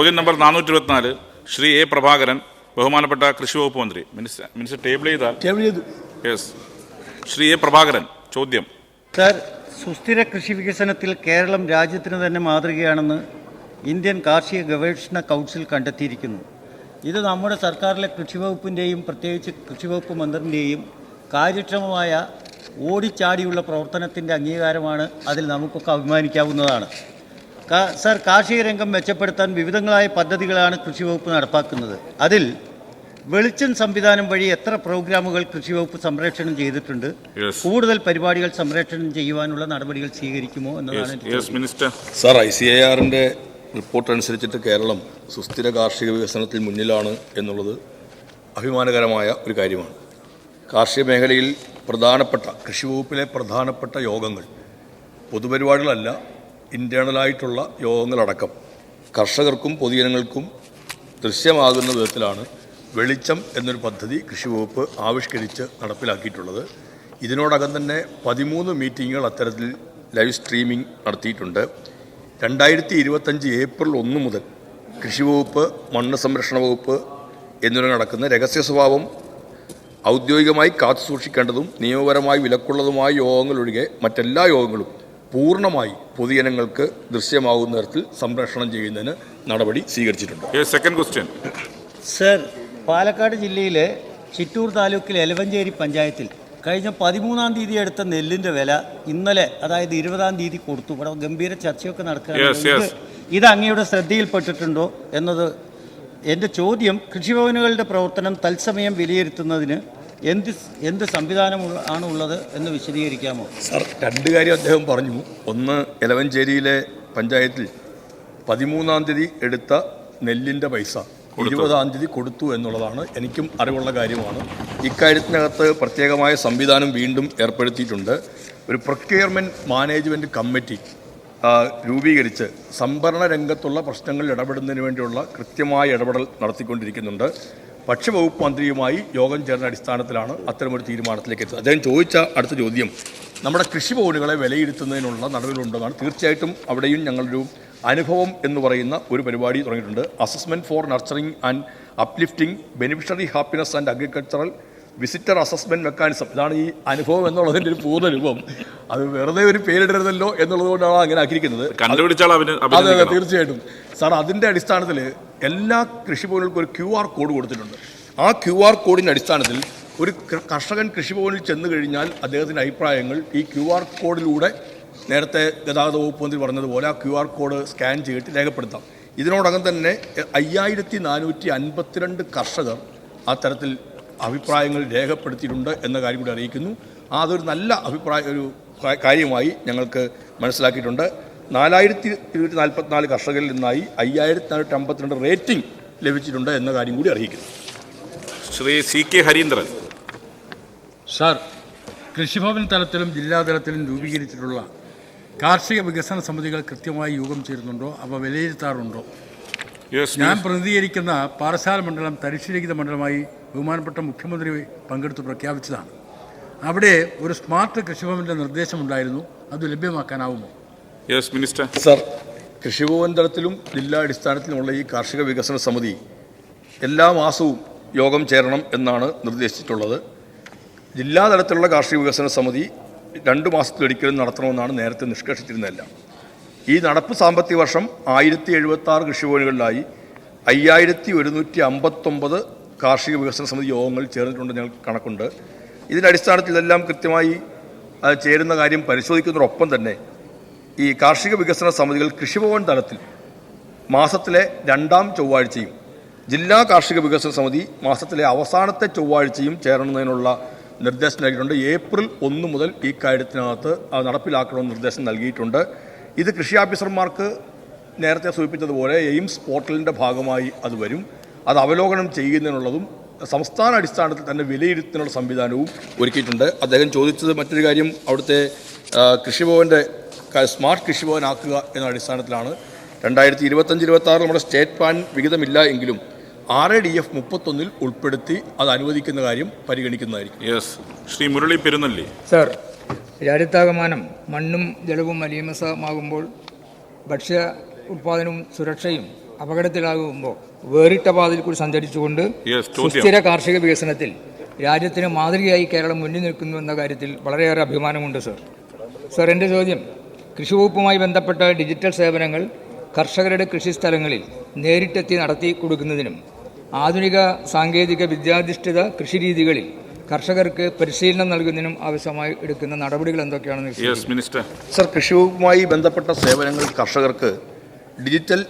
ചോദ്യം നമ്പർ നാനൂറ്റി ഇരുപത്തിനാല് ശ്രീ എ പ്രഭാകരൻ ബഹുമാനപ്പെട്ട കൃഷി വകുപ്പ് മന്ത്രി. മിനിസ്റ്റർ മിനിസ്റ്റർ ടേബിൾ ചെയ്താൽ? ടേബിൾ ചെയ്തു. യെസ്. ശ്രീ എ പ്രഭാകരൻ ചോദ്യം. സാർ സുസ്ഥിര കൃഷി വികസനത്തിൽ കേരളം രാജ്യത്തിന് തന്നെ മാതൃകയാണെന്ന് ഇന്ത്യൻ കാർഷിക ഗവേഷണ കൗൺസിൽ കണ്ടെത്തിയിരിക്കുന്നു. ഇത് നമ്മുടെ സർക്കാരിലെ കൃഷിവകുപ്പിന്റെയും പ്രത്യേകിച്ച് കൃഷിവകുപ്പ് മന്ത്രിന്റെയും കാര്യക്ഷമമായ ഓടിച്ചാടിയുള്ള പ്രവർത്തനത്തിന്റെ അംഗീകാരമാണ് അതിൽ നമുക്കൊക്കെ അഭിമാനിക്കാവുന്നതാണ്. സാർ കാർഷിക രംഗം മെച്ചപ്പെടുത്താൻ വിവിധങ്ങളായ പദ്ധതികളാണ് കൃഷി വകുപ്പ് നടപ്പാക്കുന്നത്. അതിൽ വെളിച്ചം സംവിധാനം വഴി എത്ര പ്രോഗ്രാമുകൾ കൃഷി വകുപ്പ് സംപ്രേഷണം ചെയ്തിട്ടുണ്ട്? കൂടുതൽ പരിപാടികൾ സംപ്രേഷണം ചെയ്യുവാനുള്ള നടപടികൾ സ്വീകരിക്കുമോ എന്നതാണ് എന്റെ yes minister sir I C A ആറിന്റെ റിപ്പോർട്ട് അനുസരിച്ചിട്ട് കേരളം സുസ്ഥിര കാർഷിക വികസനത്തിൽ മുന്നിലാണ് എന്നുള്ളത് അഭിമാനകരമായ ഒരു കാര്യമാണ്. കാർഷിക മേഖലയിൽ പ്രധാനപ്പെട്ട കൃഷി വകുപ്പിലെ പ്രധാനപ്പെട്ട യോഗങ്ങൾ പൊതുപരിപാടികളല്ല ഇന്റേണലായിട്ടുള്ള യോഗങ്ങളടക്കം. കർഷകർക്കും പൊതുജനങ്ങൾക്കും ദൃശ്യമാകുന്ന വിധത്തിലാണ് വെളിച്ചം എന്നൊരു പദ്ധതി കൃഷി വകുപ്പ് ആവിഷ്കരിച്ച് നടപ്പിലാക്കിയിട്ടുള്ളത്. ഇതിനോടകം തന്നെ പതിമൂന്ന് മീറ്റിങ്ങുകൾ അത്തരത്തിൽ ലൈവ് സ്ട്രീമിംഗ് നടത്തിയിട്ടുണ്ട്. രണ്ടായിരത്തി ഇരുപത്തഞ്ച് ഏപ്രിൽ ഒന്ന് മുതൽ കൃഷി വകുപ്പ് മണ്ണ് സംരക്ഷണ വകുപ്പ് എന്നിവ നടക്കുന്ന രഹസ്യ സ്വഭാവം ഔദ്യോഗികമായി കാത്തു സൂക്ഷിക്കേണ്ടതും നിയമപരമായി വിലക്കുള്ളതുമായ യോഗങ്ങളൊഴികെ മറ്റെല്ലാ യോഗങ്ങളും പൂർണമായി പൊതുജനങ്ങൾക്ക് ദൃശ്യമാകുന്ന തരത്തിൽ സംരക്ഷണം ചെയ്യുന്നതിന് നടപടി സ്വീകരിച്ചിട്ടുണ്ട്. സെക്കൻഡ് ക്വസ്റ്റ്യൻ സർ പാലക്കാട് ജില്ലയിലെ ചിറ്റൂർ താലൂക്കിലെ എലവഞ്ചേരി പഞ്ചായത്തിൽ കഴിഞ്ഞ പതിമൂന്നാം തീയതി എടുത്ത നെല്ലിന്റെ വില ഇന്നലെ അതായത് ഇരുപതാം തീയതി കൊടുത്തു. ഇവിടെ ഗംഭീര ചർച്ചയൊക്കെ Yes, നടക്കുകയാണ് ഇത് ഇത് അങ്ങയുടെ ശ്രദ്ധയിൽപ്പെട്ടിട്ടുണ്ടോ എന്നത് എന്റെ ചോദ്യം കൃഷിഭവനുകളുടെ പ്രവർത്തനം തത്സമയം വിലയിരുത്തുന്നതിന് എന്ത് എന്ത് സംവിധാനമുള്ള ആണ് ഉള്ളത് എന്ന് വിശദീകരിക്കാമോ? സാർ രണ്ട് കാര്യം അദ്ദേഹം പറഞ്ഞു. ഒന്ന് എലവഞ്ചേരിയിലെ പഞ്ചായത്തിൽ പതിമൂന്നാം തീയതി എടുത്ത നെല്ലിന്റെ പൈസ ഇരുപതാം തീയതി കൊടുത്തു എന്നുള്ളതാണ് എനിക്കും അറിവുള്ള കാര്യമാണ്. ഇക്കാര്യത്തിനകത്ത് പ്രത്യേകമായ സംവിധാനം വീണ്ടും ഏർപ്പെടുത്തിയിട്ടുണ്ട്. ഒരു പ്രൊക്യൂർമെന്റ് മാനേജ്മെന്റ് കമ്മിറ്റി രൂപീകരിച്ച് സംഭരണ രംഗത്തുള്ള പ്രശ്നങ്ങളിൽ ഇടപെടുന്നതിന് വേണ്ടിയുള്ള കൃത്യമായ ഇടപെടൽ നടത്തിക്കൊണ്ടിരിക്കുന്നുണ്ട്. ഭക്ഷ്യവകുപ്പ് മന്ത്രിയുമായി യോഗം ചേർന്ന അടിസ്ഥാനത്തിലാണ് അത്തരമൊരു തീരുമാനത്തിലേക്ക് എത്തുന്നത്. അദ്ദേഹം ചോദിച്ച അടുത്ത ചോദ്യം നമ്മുടെ കൃഷി ഭവനുകളെ വിലയിരുത്തുന്നതിനുള്ള നടപടികളുണ്ടെന്നാണ്. തീർച്ചയായിട്ടും അവിടെയും ഞങ്ങളൊരു അനുഭവം എന്ന് പറയുന്ന ഒരു പരിപാടി തുടങ്ങിയിട്ടുണ്ട്. Assessment for nurturing and uplifting beneficiary happiness and agricultural visitor assessment mechanism ഇതാണ് ഈ അനുഭവം എന്നുള്ളതിന്റെ ഒരു പൂർണ രൂപം. അത് വെറുതെ ഒരു പേരിടരുതല്ലോ എന്നുള്ളതുകൊണ്ടാണ് അങ്ങനെ ആക്കിയിരിക്കുന്നത്. അതെ അതെ തീർച്ചയായിട്ടും. സാർ അതിന്റെ അടിസ്ഥാനത്തിൽ എല്ലാ കൃഷിഭവനുകൾക്കും ഒരു ക്യു ആർ കോഡ് കൊടുത്തിട്ടുണ്ട്. ആ ക്യു ആർ കോഡിന്റെ അടിസ്ഥാനത്തിൽ ഒരു കർഷകൻ കൃഷിഭവനിൽ ചെന്ന് കഴിഞ്ഞാൽ അദ്ദേഹത്തിന്റെ അഭിപ്രായങ്ങൾ ഈ ക്യു ആർ കോഡിലൂടെ നേരത്തെ ഗതാഗത വകുപ്പ് മന്ത്രി പറഞ്ഞതുപോലെ ആ ക്യു ആർ കോഡ് സ്കാൻ ചെയ്തിട്ട് രേഖപ്പെടുത്താം. ഇതിനോടകം തന്നെ അയ്യായിരത്തി നാനൂറ്റി അൻപത്തിരണ്ട് കർഷകർ ആ തരത്തിൽ അഭിപ്രായങ്ങൾ രേഖപ്പെടുത്തിയിട്ടുണ്ട് എന്ന കാര്യം കൂടി അറിയിക്കുന്നു. അതൊരു നല്ല അഭിപ്രായ ഒരു കാര്യമായി ഞങ്ങൾക്ക് മനസ്സിലാക്കിയിട്ടുണ്ട്. നാലായിരത്തി ഇരുന്നൂറ്റി നാൽപ്പത്തിനാല് കർഷകരിൽ നിന്നായി അയ്യായിരത്തി നാനൂറ്റി അമ്പത്തിരണ്ട് റേറ്റിംഗ് ലഭിച്ചിട്ടുണ്ട് എന്ന കാര്യം കൂടി അറിയിക്കുന്നു. Shri C K Harindran. Sir Krishibhavan തലത്തിലും ജില്ലാതലത്തിലും രൂപീകരിച്ചിട്ടുള്ള കാർഷിക വികസന സമിതികൾ കൃത്യമായി യോഗം ചേരുന്നുണ്ടോ? അവ വിലയിരുത്താറുണ്ടോ? ഞാൻ പ്രതിനിധീകരിക്കുന്ന പാറശാല മണ്ഡലം തരിശുരഹിത മണ്ഡലമായി ബഹുമാനപ്പെട്ട മുഖ്യമന്ത്രി പങ്കെടുത്ത് പ്രഖ്യാപിച്ചതാണ്. അവിടെ ഒരു സ്മാർട്ട് കൃഷിഭവന്റെ നിർദ്ദേശമുണ്ടായിരുന്നു. അത് ലഭ്യമാക്കാനാവുമോ? യെസ് മിനിസ്റ്റർ സർ കൃഷിഭവൻ തലത്തിലും ജില്ലാ അടിസ്ഥാനത്തിലുമുള്ള ഈ കാർഷിക വികസന സമിതി എല്ലാ മാസവും യോഗം ചേരണം എന്നാണ് നിർദ്ദേശിച്ചിട്ടുള്ളത്. ജില്ലാ തലത്തിലുള്ള കാർഷിക വികസന സമിതി രണ്ട് മാസത്തിലൊരിക്കലും നടത്തണമെന്നാണ് നേരത്തെ നിഷ്കർഷിച്ചിരുന്നതെല്ലാം. ഈ നടപ്പ് സാമ്പത്തിക വർഷം ആയിരത്തി എഴുപത്തി ആറ് കൃഷിഭവനുകളിലായി അയ്യായിരത്തി ഒരുന്നൂറ്റി അമ്പത്തൊമ്പത് കാർഷിക വികസന സമിതി യോഗങ്ങൾ ചേർന്നിട്ടുണ്ട് ഞങ്ങൾ കണക്കുണ്ട്. ഇതിന്റെ അടിസ്ഥാനത്തിൽ ഇതെല്ലാം കൃത്യമായി ചേരുന്ന കാര്യം പരിശോധിക്കുന്നതോടൊപ്പം തന്നെ ഈ കാർഷിക വികസന സമിതികൾ കൃഷിഭവൻ തലത്തിൽ മാസത്തിലെ രണ്ടാം ചൊവ്വാഴ്ചയും ജില്ലാ കാർഷിക വികസന സമിതി മാസത്തിലെ അവസാനത്തെ ചൊവ്വാഴ്ചയും ചേരുന്നതിനുള്ള നിർദ്ദേശം നൽകിയിട്ടുണ്ട്. ഏപ്രിൽ ഒന്ന് മുതൽ ഈ കാര്യത്തിനകത്ത് നടപ്പിലാക്കണമെന്ന് നിർദ്ദേശം നൽകിയിട്ടുണ്ട്. ഇത് കൃഷി ഓഫീസർമാർക്ക് നേരത്തെ സൂചിപ്പിച്ചതുപോലെ എയിംസ് പോർട്ടലിന്റെ ഭാഗമായി അത് വരും. അത് അവലോകനം ചെയ്യുന്നതിനുള്ളതും സംസ്ഥാന അടിസ്ഥാനത്തിൽ തന്നെ വിലയിരുത്തുന്നതിനുള്ള സംവിധാനവും ഒരുക്കിയിട്ടുണ്ട്. അദ്ദേഹം ചോദിച്ചത് മറ്റൊരു കാര്യം അവിടുത്തെ കൃഷിഭവന്റെ സ്മാർട്ട് കൃഷിഭവൻ ആക്കുക എന്ന അടിസ്ഥാനത്തിലാണ്. രണ്ടായിരത്തി ഇരുപത്തഞ്ച് ഇരുപത്തി ആറ് നമ്മുടെ സ്റ്റേറ്റ് പ്ലാൻ വിഹിതമില്ല എങ്കിലും ആർ എ ഡി എഫ് മുപ്പത്തൊന്നിൽ ഉൾപ്പെടുത്തി അത് അനുവദിക്കുന്ന കാര്യം പരിഗണിക്കുന്നതായിരിക്കും. യെസ് ശ്രീ മുരളി പെരുന്നല്ലി. സർ രാജ്യത്താകമാനം മണ്ണും ജലവും മലീമസമാകുമ്പോൾ ഭക്ഷ്യ ഉൽപാദനവും സുരക്ഷയും അപകടത്തിലാകുമ്പോൾ വേറിട്ട പാതയിൽ കൂടി സഞ്ചരിച്ചുകൊണ്ട് സുസ്ഥിര കാർഷിക വികസനത്തിൽ രാജ്യത്തിന് മാതൃകയായി കേരളം മുന്നിൽ നിൽക്കുന്നു എന്ന കാര്യത്തിൽ വളരെയേറെ അഭിമാനമുണ്ട് സർ സർ എന്റെ ചോദ്യം കൃഷി വകുപ്പുമായി ബന്ധപ്പെട്ട ഡിജിറ്റൽ സേവനങ്ങൾ കർഷകരുടെ കൃഷിസ്ഥലങ്ങളിൽ നേരിട്ടെത്തി നടത്തി കൊടുക്കുന്നതിനും ആധുനിക സാങ്കേതിക വിദ്യാധിഷ്ഠിത കൃഷിരീതികളിൽ കർഷകർക്ക് പരിശീലനം നൽകുന്നതിനും ആവശ്യമായി എടുക്കുന്ന നടപടികൾ എന്തൊക്കെയാണെന്ന് മിനിസ്റ്റർ സർ കൃഷി വകുപ്പുമായി ബന്ധപ്പെട്ട സേവനങ്ങൾ കർഷകർക്ക് ഡിജിറ്റൽ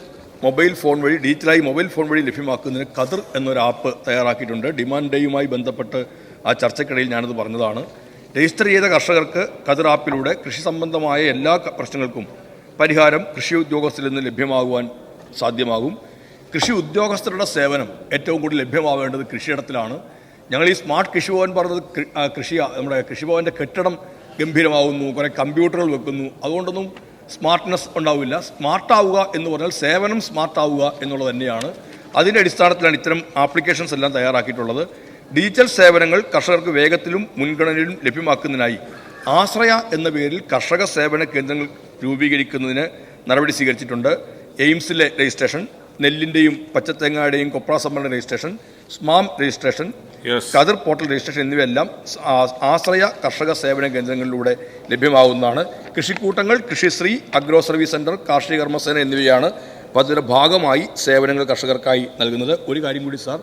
മൊബൈൽ ഫോൺ വഴി ഡിജിറ്റലായി മൊബൈൽ ഫോൺ വഴി ലഭ്യമാക്കുന്നതിന് കതിർ എന്നൊരു ആപ്പ് തയ്യാറാക്കിയിട്ടുണ്ട്. ഡിമാൻഡ് ഡേയുമായി ബന്ധപ്പെട്ട് ആ ചർച്ചയ്ക്കിടയിൽ ഞാനത് പറഞ്ഞതാണ്. രജിസ്റ്റർ ചെയ്ത കർഷകർക്ക് കതിർ ആപ്പിലൂടെ കൃഷി സംബന്ധമായ എല്ലാ പ്രശ്നങ്ങൾക്കും പരിഹാരം കൃഷി ഉദ്യോഗസ്ഥരിൽ നിന്ന് ലഭ്യമാകുവാൻ സാധ്യമാകും. കൃഷി ഉദ്യോഗസ്ഥരുടെ സേവനം ഏറ്റവും കൂടുതൽ ലഭ്യമാവേണ്ടത് കൃഷിയിടത്തിലാണ്. ഞങ്ങൾ ഈ സ്മാർട്ട് കൃഷി ഭവൻ പറഞ്ഞത് കൃഷി നമ്മുടെ കൃഷിഭവന്റെ കെട്ടിടം ഗംഭീരമാകുന്നു കുറേ കമ്പ്യൂട്ടറുകൾ വെക്കുന്നു. അതുകൊണ്ടൊന്നും സ്മാർട്ട്നെസ് ഉണ്ടാവില്ല. സ്മാർട്ടാവുക എന്ന് പറഞ്ഞാൽ സേവനം സ്മാർട്ടാവുക എന്നുള്ളത് തന്നെയാണ്. അതിന്റെ അടിസ്ഥാനത്തിലാണ് ഇത്തരം ആപ്ലിക്കേഷൻസ് എല്ലാം തയ്യാറാക്കിയിട്ടുള്ളത്. ഡിജിറ്റൽ സേവനങ്ങൾ കർഷകർക്ക് വേഗത്തിലും മുൻഗണനയിലും ലഭ്യമാക്കുന്നതിനായി ആശ്രയ എന്ന പേരിൽ കർഷക സേവന കേന്ദ്രങ്ങൾ രൂപീകരിക്കുന്നതിന് നടപടി സ്വീകരിച്ചിട്ടുണ്ട്. എയിംസിലെ രജിസ്ട്രേഷൻ നെല്ലിന്റെയും പച്ചത്തേങ്ങയുടെയും കൊപ്ര സംഭരണ registration SMAM registration Kathir portal registration എന്നിവയെല്ലാം ആശ്രയ കർഷക സേവന കേന്ദ്രങ്ങളിലൂടെ ലഭ്യമാകുന്നതാണ് കൃഷിക്കൂട്ടങ്ങൾ കൃഷിശ്രീ അഗ്രോ സർവീസ് സെന്റർ കാർഷിക കർമ്മസേന എന്നിവയാണ് പദ്ധതിയുടെ ഭാഗമായി സേവനങ്ങൾ കർഷകർക്കായി നൽകുന്നത്. ഒരു കാര്യം കൂടി സാർ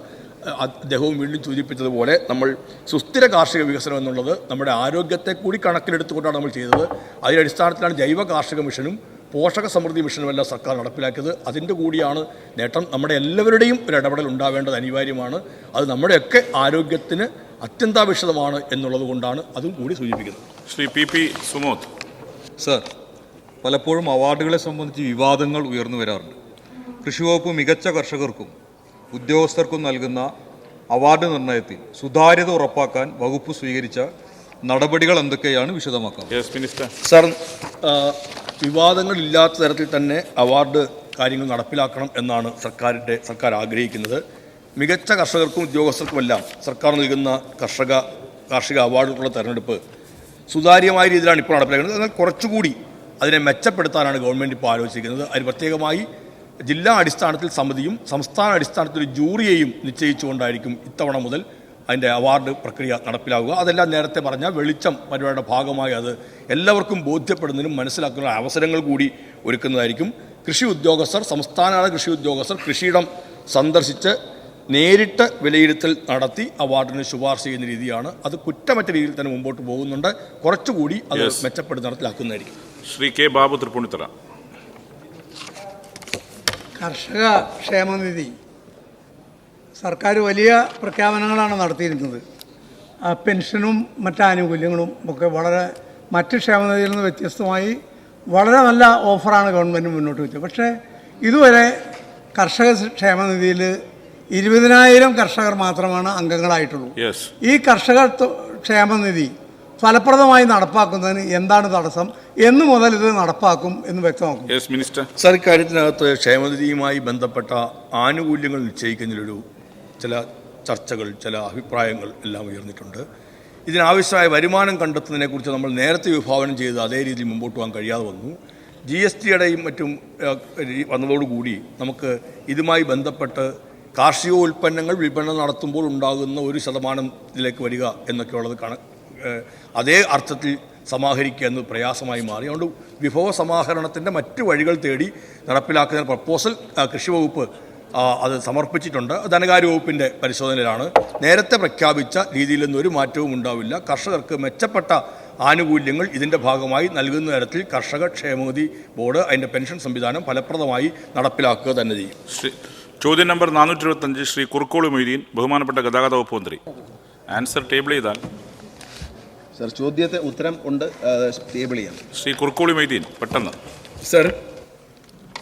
അദ്ദേഹവും വീണ്ടും സൂചിപ്പിച്ചതുപോലെ നമ്മൾ സുസ്ഥിര കാർഷിക വികസനം എന്നുള്ളത് നമ്മുടെ ആരോഗ്യത്തെ കൂടി കണക്കിലെടുത്തുകൊണ്ടാണ് നമ്മൾ ചെയ്തത്. അതിന്റെ അടിസ്ഥാനത്തിലാണ് ജൈവ കാർഷിക മിഷനും പോഷക സമൃദ്ധി മിഷനുമല്ല സർക്കാർ നടപ്പിലാക്കിയത്. അതിന്റെ കൂടിയാണ് നേട്ടം നമ്മുടെ എല്ലാവരുടെയും ഒരു ഇടപെടൽ ഉണ്ടാവേണ്ടത് അനിവാര്യമാണ്. അത് നമ്മുടെയൊക്കെ ആരോഗ്യത്തിന് അത്യന്താപേക്ഷിതമാണ് എന്നുള്ളത് കൊണ്ടാണ് അതും കൂടി സൂചിപ്പിക്കുന്നത്. Shri P P Sumod. Sir പലപ്പോഴും അവാർഡുകളെ സംബന്ധിച്ച് വിവാദങ്ങൾ ഉയർന്നു വരാറുണ്ട്. കൃഷി വകുപ്പ് മികച്ച കർഷകർക്കും ഉദ്യോഗസ്ഥർക്കും നൽകുന്ന അവാർഡ് നിർണയത്തിൽ സുതാര്യത ഉറപ്പാക്കാൻ വകുപ്പ് സ്വീകരിച്ച നടപടികൾ എന്തൊക്കെയാണ് വിശദമാക്കാം? സർ മിനിസ്റ്റർ സാർ ആ, വിവാദങ്ങളില്ലാത്ത തരത്തിൽ തന്നെ അവാർഡ് കാര്യങ്ങൾ നടപ്പിലാക്കണം എന്നാണ് സർക്കാരിന്റെ സർക്കാർ ആഗ്രഹിക്കുന്നത്. മികച്ച കർഷകർക്കും ഉദ്യോഗസ്ഥർക്കുമെല്ലാം സർക്കാർ നൽകുന്ന കർഷക കാർഷിക അവാർഡുകളുടെ തെരഞ്ഞെടുപ്പ് സുതാര്യമായ രീതിയിലാണ് ഇപ്പോൾ നടപ്പിലാക്കുന്നത്. എന്നാൽ കുറച്ചുകൂടി അതിനെ മെച്ചപ്പെടുത്താനാണ് ഗവൺമെന്റ് ഇപ്പോൾ ആലോചിക്കുന്നത്. അതിന് പ്രത്യേകമായി ജില്ലാ അടിസ്ഥാനത്തിൽ സമിതിയും സംസ്ഥാന അടിസ്ഥാനത്തിൽ ജൂറിയേയും നിശ്ചയിച്ചുകൊണ്ടായിരിക്കും ഇത്തവണ മുതൽ അതിന്റെ അവാർഡ് പ്രക്രിയ നടപ്പിലാവുക. അതെല്ലാം നേരത്തെ പറഞ്ഞ വെളിച്ചം പരിപാടിയുടെ ഭാഗമായി അത് എല്ലാവർക്കും ബോധ്യപ്പെടുന്നതിനും മനസ്സിലാക്കുന്ന അവസരങ്ങൾ കൂടി ഒരുക്കുന്നതായിരിക്കും. കൃഷി ഉദ്യോഗസ്ഥർ സംസ്ഥാന കൃഷി ഉദ്യോഗസ്ഥർ കൃഷിയിടം സന്ദർശിച്ച് നേരിട്ട് വിലയിരുത്തൽ നടത്തി അവാർഡിന് ശുപാർശ ചെയ്യുന്ന രീതിയാണ്. അത് കുറ്റമറ്റ രീതിയിൽ തന്നെ മുമ്പോട്ട് പോകുന്നുണ്ട്. കുറച്ചുകൂടി അത് മെച്ചപ്പെടുന്ന മെച്ചപ്പെടുത്തി നടപ്പിലാക്കുന്നതായിരിക്കും. ശ്രീ കെ ബാബു തൃപ്പൂണിത്തറ. കർഷക ക്ഷേമനിധി. സർക്കാർ വലിയ പ്രഖ്യാപനങ്ങളാണ് നടത്തിയിരുന്നത്. ആ പെൻഷനും മറ്റ് ആനുകൂല്യങ്ങളും ഒക്കെ വളരെ മറ്റ് ക്ഷേമനിധിയിൽ നിന്ന് വ്യത്യസ്തമായി വളരെ നല്ല ഓഫറാണ് ഗവൺമെന്റ് മുന്നോട്ട് വെച്ചത്. പക്ഷേ ഇതുവരെ കർഷക ക്ഷേമനിധിയിൽ ഇരുപതിനായിരം കർഷകർ മാത്രമാണ് അംഗങ്ങളായിട്ടുള്ളൂ. ഈ കർഷക ക്ഷേമനിധി ഫലപ്രദമായി നടപ്പാക്കുന്നതിന് എന്താണ് തടസ്സം? എന്ന് മുതൽ ഇത് നടപ്പാക്കും എന്ന് വ്യക്തമാക്കും മിനിസ്റ്റർ സർ ഇക്കാര്യത്തിനകത്ത് ക്ഷേമനിധിയുമായി ബന്ധപ്പെട്ട ആനുകൂല്യങ്ങൾ നിശ്ചയിക്കുന്നതിലൊരു ചില ചർച്ചകൾ ചില അഭിപ്രായങ്ങൾ എല്ലാം ഉയർന്നിട്ടുണ്ട്. ഇതിനാവശ്യമായ വരുമാനം കണ്ടെത്തുന്നതിനെക്കുറിച്ച് നമ്മൾ നേരത്തെ വിഭാവനം ചെയ്ത് അതേ രീതിയിൽ മുമ്പോട്ട് പോകാൻ കഴിയാതെ വന്നു. ജി എസ് ടിയുടെയും മറ്റും വന്നതോടുകൂടി നമുക്ക് ഇതുമായി ബന്ധപ്പെട്ട് കാർഷിക ഉൽപ്പന്നങ്ങൾ വിപണനം നടത്തുമ്പോൾ ഉണ്ടാകുന്ന ഒരു ശതമാനത്തിലേക്ക് വരിക എന്നൊക്കെയുള്ളത് കണ അതേ അർത്ഥത്തിൽ സമാഹരിക്കുക എന്നത് പ്രയാസമായി മാറി. അതുകൊണ്ട് വിഭവ സമാഹരണത്തിന്റെ മറ്റു വഴികൾ തേടി നടപ്പിലാക്കുന്ന പ്രപ്പോസൽ കൃഷി വകുപ്പ് അത് സമർപ്പിച്ചിട്ടുണ്ട്. ധനകാര്യ വകുപ്പിന്റെ പരിശോധനയിലാണ്. നേരത്തെ പ്രഖ്യാപിച്ച രീതിയിൽ നിന്ന് ഒരു മാറ്റവും ഉണ്ടാവില്ല. കർഷകർക്ക് മെച്ചപ്പെട്ട ആനുകൂല്യങ്ങൾ ഇതിന്റെ ഭാഗമായി നൽകുന്ന തരത്തിൽ കർഷക ക്ഷേമനിധി ബോർഡ് അതിന്റെ പെൻഷൻ സംവിധാനം ഫലപ്രദമായി നടപ്പിലാക്കുക തന്നെ ചെയ്യും. ശ്രീ ചോദ്യം നമ്പർ നാനൂറ്റി ഇരുപത്തഞ്ച് ശ്രീ കുറുക്കോളി മൊയ്തീൻ ബഹുമാനപ്പെട്ട ഗതാഗത വകുപ്പ് മന്ത്രി. ആൻസർ ടേബിൾ ചെയ്താൽ. സർ ചോദ്യത്തെ ഉത്തരം ഉണ്ട് ടേബിൾ ചെയ്യാം. ശ്രീ കുറുക്കോളി മൊയ്തീൻ പെട്ടെന്ന്. സർ.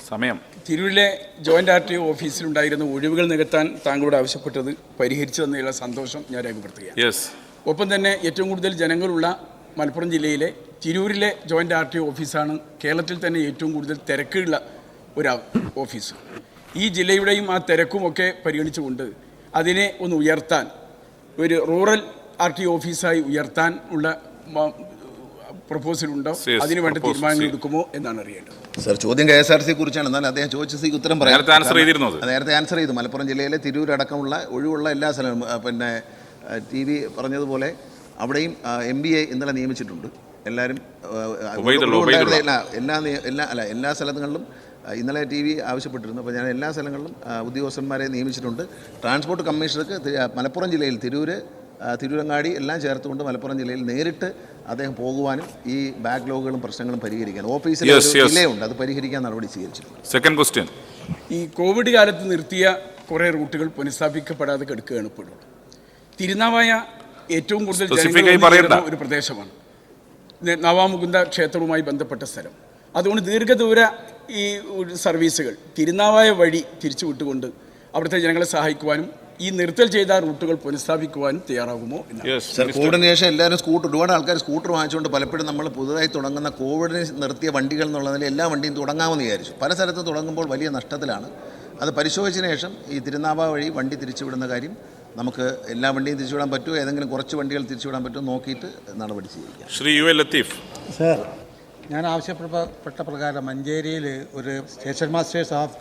സമയം. തിരൂരിലെ ജോയിന്റ് ആർ ടി ഓഫീസിലുണ്ടായിരുന്ന ഒഴിവുകൾ നികത്താൻ താങ്കളോട് ആവശ്യപ്പെട്ടത് പരിഹരിച്ചു തന്നതിലുള്ള സന്തോഷം ഞാൻ രേഖപ്പെടുത്തുകയാണ്. യെസ് ഒപ്പം തന്നെ ഏറ്റവും കൂടുതൽ ജനങ്ങളുള്ള മലപ്പുറം ജില്ലയിലെ തിരൂരിലെ ജോയിന്റ് ആർ ടി ഓഫീസാണ് കേരളത്തിൽ തന്നെ ഏറ്റവും കൂടുതൽ തിരക്കുള്ള ഒരു ഓഫീസ്. ഈ ജില്ലയുടെയും ആ തിരക്കുമൊക്കെ പരിഗണിച്ചുകൊണ്ട് അതിനെ ഒന്ന് ഉയർത്താൻ ഒരു റൂറൽ ആർ ടി ഓഫീസായി ഉയർത്താൻ ഉള്ള പ്രപ്പോസൽ ഉണ്ടോ? അതിനു വേണ്ടി തീരുമാനങ്ങൾ എടുക്കുമോ എന്നാണ് അറിയേണ്ടത്. സർ ചോദ്യം കെ എസ് ആർ സി കുറിച്ചാണ്. എന്നാൽ അദ്ദേഹം ചോദിച്ച സ്ഥിതിക്ക് ഉത്തരം പറയാം. നേരത്തെ ആൻസർ ചെയ്തിരുന്നു അത്. നേരത്തെ ആൻസർ ചെയ്തു. മലപ്പുറം ജില്ലയിലെ തിരൂർ അടക്കമുള്ള ഒഴിവുള്ള എല്ലാ സ്ഥലവും പിന്നെ ടി വി പറഞ്ഞതുപോലെ അവിടെയും എം ബി എ ഇന്നലെ നിയമിച്ചിട്ടുണ്ട്. എല്ലാവരും. എല്ലാ എല്ലാ എല്ലാ അല്ല എല്ലാ സ്ഥലങ്ങളിലും ഇന്നലെ ടി വി ആവശ്യപ്പെട്ടിരുന്നു. അപ്പോൾ ഞാൻ എല്ലാ സ്ഥലങ്ങളിലും ഉദ്യോഗസ്ഥന്മാരെ നിയമിച്ചിട്ടുണ്ട്. ട്രാൻസ്പോർട്ട് കമ്മീഷണർക്ക് മലപ്പുറം ജില്ലയിൽ തിരൂര് തിരൂരങ്ങാടി എല്ലാം ചേർത്തുകൊണ്ട് മലപ്പുറം ജില്ലയിൽ നേരിട്ട് അദ്ദേഹം പോകുവാനും ഈ ബാക്ക്ലോഗുകളും പ്രശ്നങ്ങളും പരിഹരിക്കാൻ ഓഫീസിൽ. ഉണ്ട് അത് പരിഹരിക്കാൻ നടപടി സ്വീകരിച്ചിട്ടുണ്ട്. സെക്കൻഡ് ക്വസ്റ്റ്യൻ ഈ കോവിഡ് കാലത്ത് നിർത്തിയ കുറേ റൂട്ടുകൾ പുനഃസ്ഥാപിക്കപ്പെടാതെ കിടക്കുകയാണ് ഇപ്പോഴും. തിരുനാവായ ഏറ്റവും കൂടുതൽ ഒരു പ്രദേശമാണ്. നവാമുകുന്ദ ക്ഷേത്രവുമായി ബന്ധപ്പെട്ട സ്ഥലം. അതുകൊണ്ട് ദീർഘദൂര ഈ സർവീസുകൾ തിരുനാവായ വഴി തിരിച്ചു വിട്ടുകൊണ്ട് അവിടുത്തെ ജനങ്ങളെ സഹായിക്കുവാനും ഈ നിർത്തൽ ചെയ്ത റൂട്ടുകൾ പുനഃസ്ഥാപിക്കുവാനും തയ്യാറാകുമോ സർ കോവിഡിന് ശേഷം എല്ലാവരും സ്കൂട്ടർ ഒരുപാട് ആൾക്കാർ സ്കൂട്ടർ വാങ്ങിച്ചുകൊണ്ട് പലപ്പോഴും നമ്മൾ പുതുതായി തുടങ്ങുന്ന കോവിഡിന് നിർത്തിയ വണ്ടികൾ എന്നുള്ളതിൽ എല്ലാ വണ്ടിയും തുടങ്ങാമെന്ന് വിചാരിച്ചു. പല സ്ഥലത്ത് തുടങ്ങുമ്പോൾ വലിയ നഷ്ടത്തിലാണ്. അത് പരിശോധിച്ചതിന് ശേഷം ഈ തിരുനാവ വഴി വണ്ടി തിരിച്ചുവിടുന്ന കാര്യം നമുക്ക് എല്ലാ വണ്ടിയും തിരിച്ചുവിടാൻ പറ്റുമോ? ഏതെങ്കിലും കുറച്ച് വണ്ടികൾ തിരിച്ചുവിടാൻ പറ്റുമോ നോക്കിയിട്ട് നടപടി സ്വീകരിക്കാം. Shri U A Latheef. Sir ഞാൻ ആവശ്യപ്പെട്ട പ്രകാരം മഞ്ചേരിയിൽ ഒരു സ്റ്റേഷൻ മാസ്റ്റേഴ്സ് ഓഫ്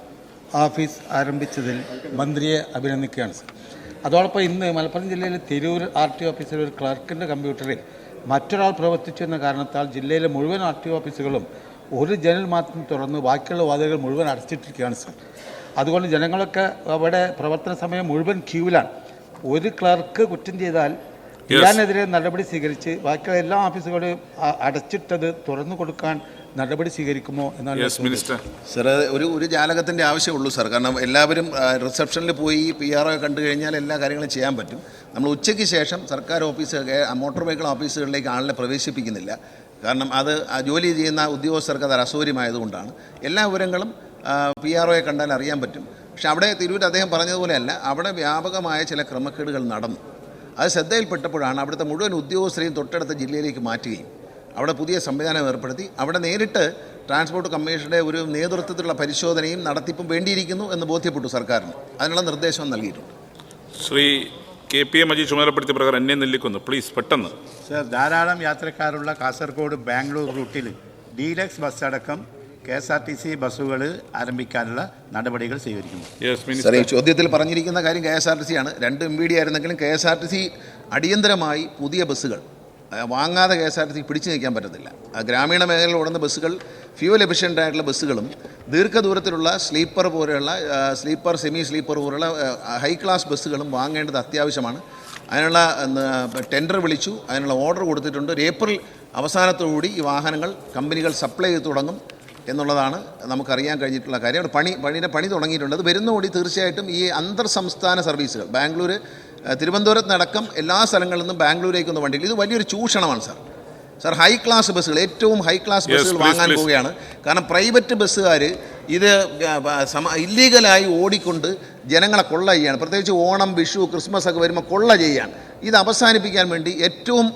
ഓഫീസ് ആരംഭിച്ചതിൽ മന്ത്രിയെ അഭിനന്ദിക്കുകയാണ് സർ. അതോടൊപ്പം ഇന്ന് മലപ്പുറം ജില്ലയിലെ തിരൂർ ആർ ടി ഓഫീസിലെ ഒരു ക്ലർക്കിന്റെ കമ്പ്യൂട്ടറിൽ മറ്റൊരാൾ പ്രവർത്തിച്ചു എന്ന കാരണത്താൽ ജില്ലയിലെ മുഴുവൻ ആർ ടി ഓഫീസുകളും ഒരു ജനൽ മാത്രം തുറന്ന് ബാക്കിയുള്ള വാതിലുകൾ മുഴുവൻ അടച്ചിട്ടിരിക്കുകയാണ് സർ. അതുകൊണ്ട് ജനങ്ങളൊക്കെ അവിടെ പ്രവർത്തന സമയം മുഴുവൻ ക്യൂവിലാണ്. ഒരു ക്ലർക്ക് കുറ്റം ചെയ്താൽ ചെയ്യാനെതിരെ നടപടി സ്വീകരിച്ച് ബാക്കിയുള്ള എല്ലാ ഓഫീസുകളും അടച്ചിട്ടത് തുറന്നു കൊടുക്കാൻ നടപടി സ്വീകരിക്കുമോ എന്നാണ് യെസ് മിനിസ്റ്റർ സർ ഒരു ഒരു ജാലകത്തിന്റെ ആവശ്യമുള്ളൂ സാർ കാരണം എല്ലാവരും റിസപ്ഷനിൽ പോയി പി ആർ ഒക്കെ കണ്ടു കഴിഞ്ഞാൽ എല്ലാ കാര്യങ്ങളും ചെയ്യാൻ പറ്റും. നമ്മൾ ഉച്ചയ്ക്ക് ശേഷം സർക്കാർ ഓഫീസ് കെ- മോട്ടോർ വെഹിക്കിൾ ഓഫീസുകളിലേക്ക് ആളിനെ പ്രവേശിപ്പിക്കുന്നില്ല. കാരണം അത് ജോലി ചെയ്യുന്ന ഉദ്യോഗസ്ഥർക്ക് അത് അസൗകര്യമായതുകൊണ്ടാണ്. എല്ലാ വിവരങ്ങളും പി ആർ ഒയെ കണ്ടാൽ അറിയാൻ പറ്റും. പക്ഷെ അവിടെ തിരൂർ അദ്ദേഹം പറഞ്ഞതുപോലെയല്ല അവിടെ വ്യാപകമായ ചില ക്രമക്കേടുകൾ നടന്നു. അത് ശ്രദ്ധയിൽപ്പെട്ടപ്പോഴാണ് അവിടുത്തെ മുഴുവൻ ഉദ്യോഗസ്ഥരെയും തൊട്ടടുത്ത ജില്ലയിലേക്ക് മാറ്റുകയും അവിടെ പുതിയ സംവിധാനം ഏർപ്പെടുത്തി. അവിടെ നേരിട്ട് ട്രാൻസ്പോർട്ട് കമ്മീഷന്റെ ഒരു നേതൃത്വത്തിലുള്ള പരിശോധനയും നടത്തിപ്പും വേണ്ടിയിരിക്കുന്നു എന്ന് ബോധ്യപ്പെട്ടു സർക്കാരിന്. അതിനുള്ള നിർദ്ദേശം നൽകിയിട്ടുണ്ട്. Shri K P A Maji ചുമതലപ്പെടുത്തിയ പ്രകാരം എന്നെ നെല്ലിക്കുന്നു. പ്ലീസ് പെട്ടെന്ന്. സർ ധാരാളം യാത്രക്കാരുള്ള കാസർഗോഡ് ബാംഗ്ലൂർ റൂട്ടിൽ ഡീലക്സ് ബസ് അടക്കം K S R T C ബസ്സുകൾ ആരംഭിക്കാനുള്ള നടപടികൾ സ്വീകരിക്കുന്നു. സാർ ഈ ചോദ്യത്തിൽ പറഞ്ഞിരിക്കുന്ന കാര്യം K S R T C ആണ്. രണ്ട് M B D ആയിരുന്നെങ്കിലും K S R T C അടിയന്തരമായി പുതിയ ബസ്സുകൾ വാങ്ങാതെ K S R T C പിടിച്ചു നിൽക്കാൻ പറ്റത്തില്ല. ആ, ഗ്രാമീണ മേഖലയിൽ ഓടുന്ന ബസ്സുകൾ ഫ്യൂവൽ എഫിഷ്യന്റ് ആയിട്ടുള്ള ബസ്സുകളും ദീർഘദൂരത്തിലുള്ള സ്ലീപ്പർ പോലെയുള്ള സ്ലീപ്പർ സെമി സ്ലീപ്പർ പോലെയുള്ള ഹൈ ക്ലാസ് ബസ്സുകളും വാങ്ങേണ്ടത് അത്യാവശ്യമാണ്. അതിനുള്ള ടെൻഡർ വിളിച്ചു. അതിനുള്ള ഓർഡർ കൊടുത്തിട്ടുണ്ട്. ഒരു ഏപ്രിൽ അവസാനത്തോടുകൂടി ഈ വാഹനങ്ങൾ കമ്പനികൾ സപ്ലൈ ചെയ്ത് തുടങ്ങും. എന്നുള്ളതാണ് നമുക്കറിയാൻ കഴിഞ്ഞിട്ടുള്ള കാര്യം. അവിടെ പണി പണിയുടെ പണി തുടങ്ങിയിട്ടുണ്ട്. അത് വരുന്നോടി തീർച്ചയായിട്ടും ഈ അന്തർ സംസ്ഥാന സർവീസുകൾ ബാംഗ്ലൂർ തിരുവനന്തപുരത്തിനടക്കം എല്ലാ സ്ഥലങ്ങളിൽ നിന്നും ബാംഗ്ലൂരിലേക്ക് ബാംഗ്ലൂരേക്കൊന്ന് വണ്ടിയിൽ ഇത് വലിയൊരു ചൂഷണമാണ് സാർ. സാർ ഹൈ ക്ലാസ് ബസ്സുകൾ ഏറ്റവും ഹൈ ക്ലാസ് ബസ്സുകൾ വാങ്ങാൻ. പോവുകയാണ്. കാരണം പ്രൈവറ്റ് ബസ്സുകാർ ഇത് സമ ഇല്ലീഗലായി ഓടിക്കൊണ്ട് ജനങ്ങളെ കൊള്ള ചെയ്യാണ്. പ്രത്യേകിച്ച് ഓണം വിഷു ക്രിസ്മസ് ഒക്കെ വരുമ്പോൾ കൊള്ള ചെയ്യാണ്. ഇത് അവസാനിപ്പിക്കാൻ വേണ്ടി ഏറ്റവും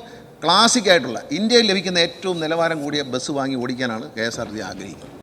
ക്ലാസിക് ആയിട്ടുള്ള ഇന്ത്യയിൽ ലഭിക്കുന്ന ഏറ്റവും നിലവാരം കൂടിയ ബസ് വാങ്ങി ഓടിക്കാനാണ് കെ എസ് ആർ ടി ആഗ്രഹിക്കുന്നത്.